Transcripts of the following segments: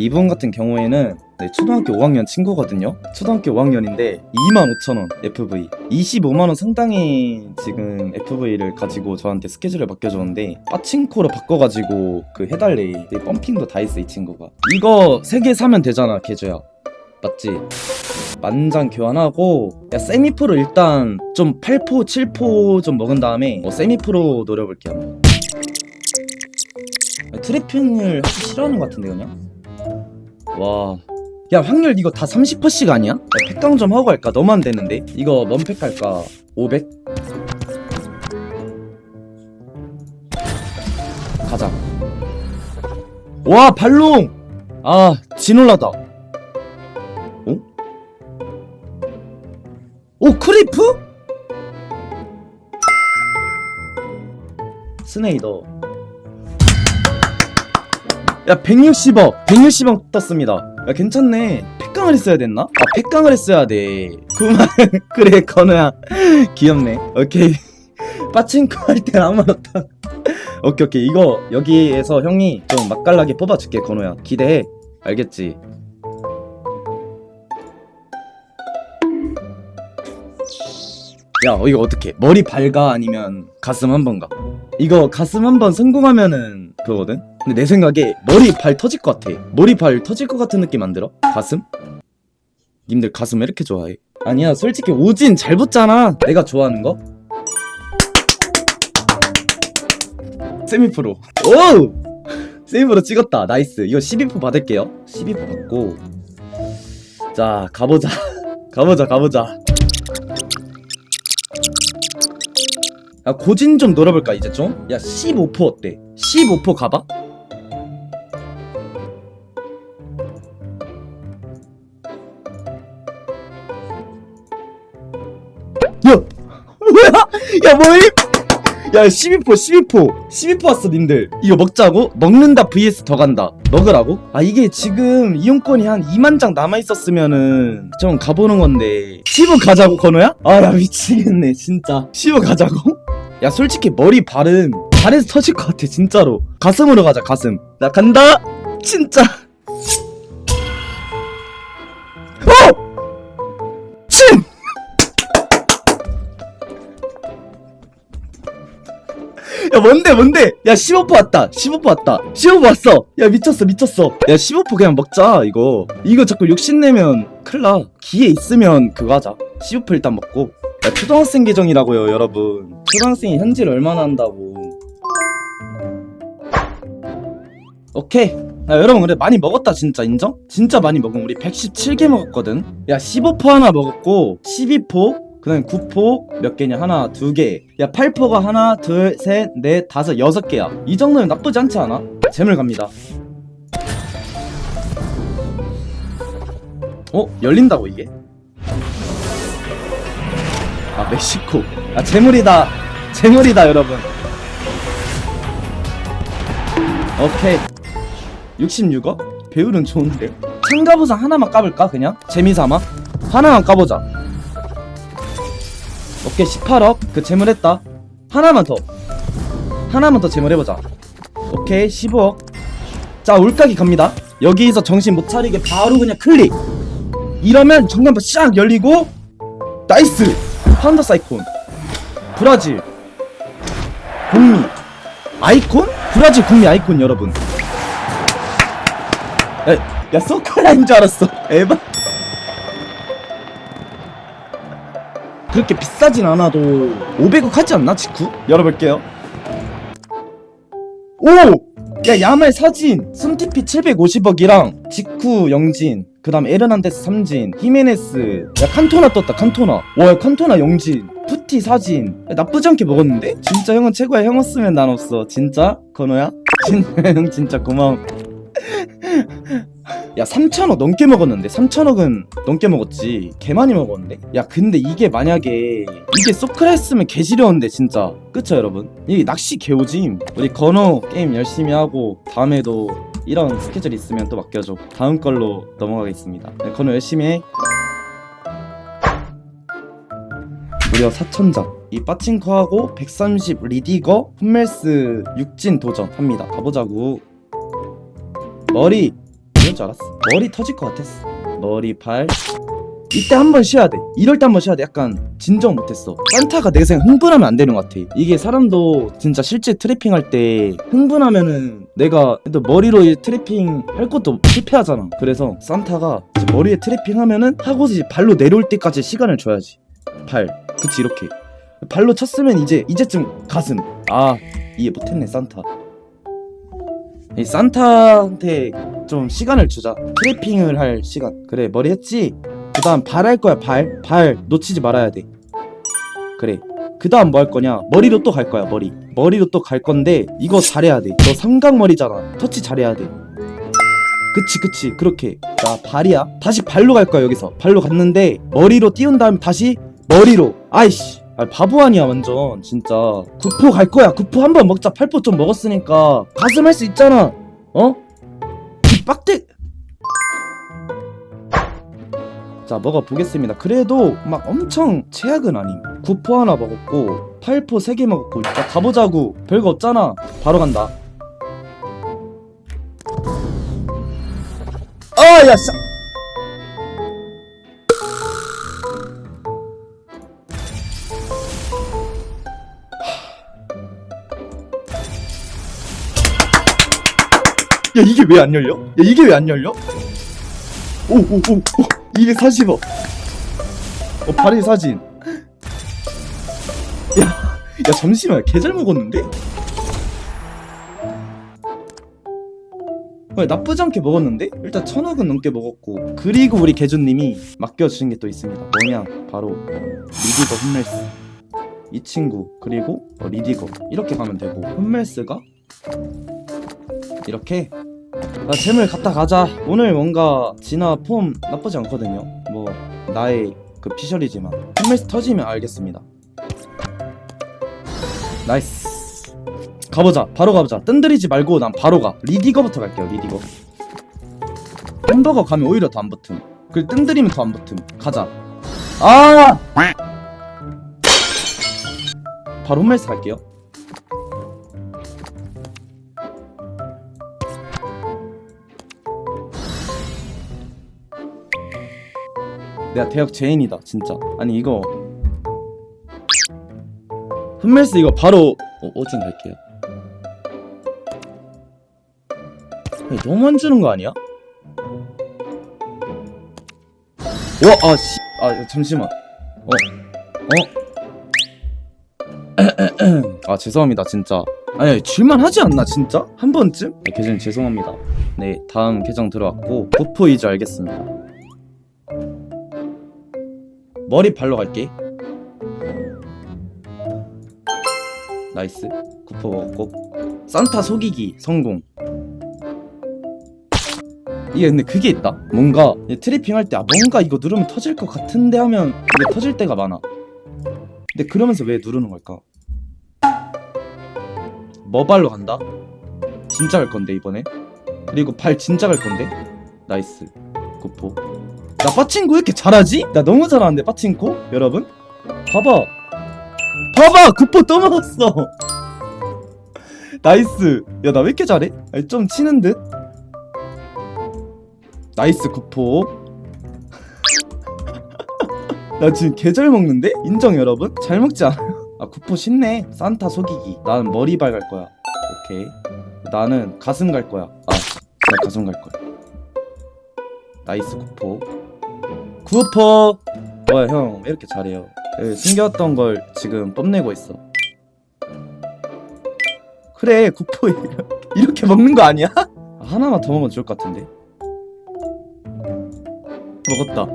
이분 같은 경우에는 네, 초등학교 5학년 친구거든요. 초등학교 5학년인데 25,000원 FV, 25만원 상당히 지금 FV를 가지고 저한테 스케줄을 맡겨줬는데 빠칭코로 바꿔가지고 그 해달래. 네, 펌핑도 다 있어 이 친구가. 이거 3개 사면 되잖아 개조야. 맞지? 만장 교환하고 야 세미프로 일단 좀 8포 7포 좀 먹은 다음에 뭐 세미프로 노려볼게 한번 트래핑을 하기 싫어하는 것 같은데 그냥 와 야 확률 이거 다 30%씩 아니야? 야, 팩강 좀 하고? 너무 안 되는데 이거 뭔팩 할까? 500? 가자 와 발롱 아 진올라다 오 크리프? 스네이더 야 160억. 160억 떴습니다. 야 괜찮네. 팩강을 했어야 됐나? 아 팩강을 했어야 돼. 그만. 그래 건우야. 귀엽네. 오케이. 빠친코 할땐 아무 말 없다. 오케이 오케이. 이거 여기에서 형이 좀 맛깔나게 뽑아줄게 건우야. 기대해. 알겠지? 야 어, 이거 어떻게 머리 밝아? 아니면 가슴 한 번 가? 이거 가슴 한 번 성공하면은 그거거든? 근데 내 생각에 머리 발 터질 것 같아 머리 발 터질 것 같은 느낌 안 들어? 가슴? 님들 가슴 왜 이렇게 좋아해? 아니야 솔직히 오진 잘 붙잖아 내가 좋아하는 거? 세미프로 오! 세미프로 찍었다 나이스 이거 12% 받을게요 12% 받고 자 가보자 가보자 가보자 야 고진 좀 노려볼까 이제 좀? 야 15% 어때? 15% 가봐? 뭐야? 야 뭐임? 야 12% 12% 12% 왔어 님들 이거 먹자고? 먹는다 vs 더 간다 먹으라고? 아 이게 지금 이용권이 한 2만 장 남아있었으면은 좀 가보는 건데 15 가자고 건우야? 아 나 미치겠네 진짜 15 가자고? 야 솔직히 머리 발은 발에서 터질 것 같아 진짜로 가슴으로 가자 가슴 나 간다 진짜 야 뭔데 뭔데? 야 15% 왔다. 15% 왔다. 15% 왔어. 야 미쳤어 미쳤어. 야 15% 그냥 먹자 이거. 이거 자꾸 욕심내면 큰일나. 기회 있으면 그거 하자. 15% 일단 먹고. 야 초등학생 계정이라고요 여러분. 초등학생이 현질 얼마나 한다고. 오케이. 야 여러분 그래 많이 먹었다 진짜. 인정? 진짜 많이 먹은 우리 117개 먹었거든? 야 15포 하나 먹었고 12포 그 다음에 9포 몇 개냐 하나 두 개야 8포가 하나 둘 셋 넷 다섯 여섯 개야 이 정도면 나쁘지 않지 않아? 재물 갑니다 어? 열린다고 이게? 아 멕시코 아 재물이다 재물이다 여러분 오케이 66억? 배율은 좋은데 참가부상 하나만 까볼까 그냥? 재미삼아? 하나만 까보자 오케이 18억. 그 재물했다. 하나만 더. 하나만 더 재물해보자. 오케이 15억. 자 울까기 갑니다. 여기서 정신 못 차리게 바로 그냥 클릭. 이러면 정면부 싹 열리고 나이스! 파운더 사이콘. 브라질. 국미. 아이콘? 브라질 국미 아이콘 여러분. 야, 야 소카라인 줄 알았어. 에바 그렇게 비싸진 않아도 500억 하지 않나 직구? 열어볼게요 오! 야 야말 사진 숨티피 750억이랑 직구 영진 그 다음 에르난데스 삼진 히메네스 야 칸토나 떴다 칸토나 와 칸토나 영진 푸티 사진 야, 나쁘지 않게 먹었는데? 진짜 형은 최고야 형 없으면 난 없어 진짜? 건호야? 진짜 형 진짜 고마워 야 3천억 넘게 먹었는데 3천억은 넘게 먹었지. 개 많이 먹었는데? 야 근데 이게 만약에 이게 소크라 했으면 개 지려운데 진짜. 그쵸 여러분? 이 낚시 개오짐. 우리 건호 게임 열심히 하고 다음에도 이런 스케줄 있으면 또 맡겨줘. 다음 걸로 넘어가겠습니다. 네, 건호 열심히 해. 무려 4천장. 이 빠칭코하고 130 리디거 홈멜스 육진 도전 합니다. 가보자고 머리 이럴 줄 알았어. 머리 터질 것 같았어. 머리 발. 이때 한 번 쉬어야 돼. 이럴 때 한 번 쉬어야 돼. 약간 진정 못했어. 산타가 내 생각 흥분하면 안 되는 것 같아. 이게 사람도 진짜 실제 트래핑 할 때 흥분하면은 내가 또 머리로 이 트래핑 할 것도 실패하잖아. 그래서 산타가 머리에 트래핑 하면은 하고서 이제 발로 내려올 때까지 시간을 줘야지. 발. 그치 이렇게. 발로 쳤으면 이제 이제쯤 가슴. 아 이해 못했네 산타 이 산타한테 좀 시간을 주자. 트래핑을 할 시간. 그래 머리 했지? 그 다음 발 할 거야 발. 발 놓치지 말아야 돼. 그래. 그 다음 뭐 할 거냐? 머리로 또 갈 거야 머리. 머리로 또 갈 건데 이거 잘해야 돼너 삼각머리잖아. 터치 잘해야 돼. 그치 그치. 그렇게. 자 발이야. 다시 발로 갈 거야 여기서. 발로 갔는데 머리로 띄운 다음에 다시 머리로. 아이씨 아, 바보 아니야 완전. 진짜. 구포 갈 거야. 구포 한 번 먹자. 팔포 좀 먹었으니까. 가슴 할 수 있잖아. 어? 이 빡대 자 먹어보겠습니다. 그래도 막 엄청 최악은 아님. 구포 하나 먹었고 팔포 세개 먹었고 자 가보자고. 별거 없잖아. 바로 간다. 아야 씨 야 이게 왜 안 열려? 야 이게 왜 안 열려? 오오오 240원 어. 발의 사진. 야, 야 잠시만. 개 잘 먹었는데? 어, 나쁘지 않게 먹었는데? 일단 천억은 넘게 먹었고. 그리고 우리 개준님이 맡겨주신 게 또 있습니다. 뭐냐? 바로 리디거 홈멜스. 이 친구 그리고 어, 리디거. 이렇게 가면 되고. 홈멜스가 이렇게 나 잼을 갖다 가자. 오늘 뭔가 진화 폼 나쁘지 않거든요. 뭐 나의 그 피셜이지만 홈메스 터지면 알겠습니다. 나이스. 가보자. 바로 가보자. 뜬들이지 말고 난 바로 가. 리디거부터 갈게요. 리디거. 햄버거 가면 오히려 더 안 붙음. 그 뜬들이면 더 안 붙음. 가자. 아! 바로 홈메스 갈게요. 내가 대학 제인이다 진짜 아니 이거 흠멜스 이거 바로 어, 어진 갈게요 아니, 너무 안 주는 거 아니야? 와, 아, 씨, 아, 잠시만. 어, 어. 아, 죄송합니다, 진짜. 아니, 줄만 하지 않나, 진짜? 한 번쯤? 네, 계정 죄송합니다. 네, 다음 계정 들어왔고, 부포 이제 알겠습니다. 머리 발로 갈게. 나이스. 구포 먹었고. 산타 속이기 성공. 이게 근데 그게 있다. 뭔가 트리핑 할 때 아, 뭔가 이거 누르면 터질 것 같은데 하면 이게 터질 때가 많아. 근데 그러면서 왜 누르는 걸까? 뭐 발로 간다? 진짜 갈 건데 이번에. 그리고 발 진짜 갈 건데. 나이스. 구포. 나 빠친코 왜 이렇게 잘하지? 나 너무 잘하는데 빠친코? 여러분? 봐봐 봐봐! 구포 또 먹었어 나이스 야 나 왜 이렇게 잘해? 좀 치는 듯? 나이스 구포 나 지금 개잘 먹는데? 인정 여러분? 잘 먹지 않아요? 아 구포 쉽네 산타 속이기 나는 머리발 갈 거야 오케이 나는 가슴 갈 거야 아 그냥 가슴 갈 거야 나이스 구포 구포. 뭐야 형왜 이렇게 잘해요? 예, 숨겨왔던 걸 지금 뽐내고 있어? 그래 구포 이렇게, 먹는 거 아니야? 아, 하나만 더 먹으면 좋을 것 같은데. 먹었다.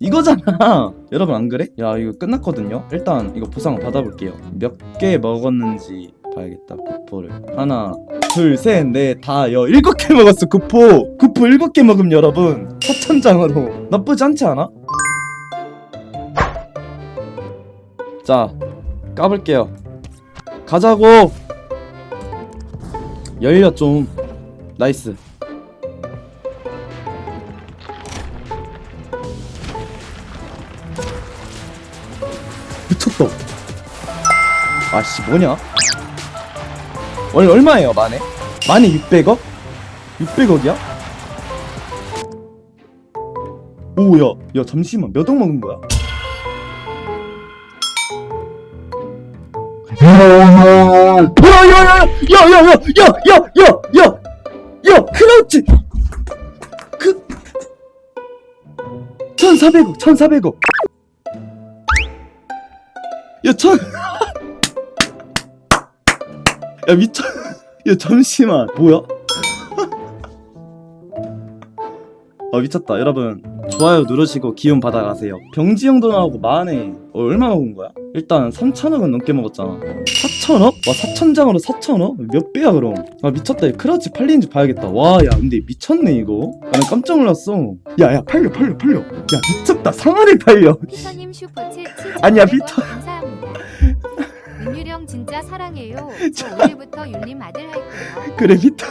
이거잖아. 여러분 안 그래? 야 이거 끝났거든요? 일단 이거 보상 받아볼게요. 몇 개 먹었는지 봐야겠다 구포를. 하나 둘셋넷다 여. 일곱 개 먹었어 구포 구포 일곱 개 먹음 여러분. 사천장으로. 나쁘지 않지 않아? 자 까볼게요. 가자고. 열려 좀. 나이스. 미쳤다. 아씨 뭐냐 월 얼마예요 만에? 만에 600억? 600억이야? 오야 야 잠시만 몇 억 먹은 거야? 야야야야야야야야야야야 크라우치 그 1400억 1400억 야 천 야 미쳐. 야 잠시만. 뭐야? 아 미쳤다. 여러분 좋아요 누르시고 기운 받아가세요. 병지 형도 나오고 만에 어, 얼마 먹은 거야? 일단 3천억은 넘게 먹었잖아. 4천억? 와 4천장으로 4천억? 몇 배야 그럼? 아 미쳤다. 이 크라우치 팔리는지 봐야겠다. 와 야 근데 미쳤네 이거. 아, 나 깜짝 놀랐어. 야야 팔려 팔려 팔려. 야 미쳤다. 상한이 팔려. 피터님 슈퍼챗 7 아니야, 피터. 진짜 사랑해요. 저 오늘부터 율림 아들 할게요. 그래 미터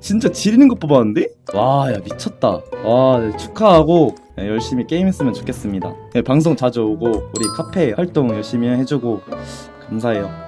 진짜 지리는 것 뽑았는데? 와 야 미쳤다 와 네, 축하하고 네, 열심히 게임했으면 좋겠습니다 네, 방송 자주 오고 우리 카페 활동 열심히 해주고 감사해요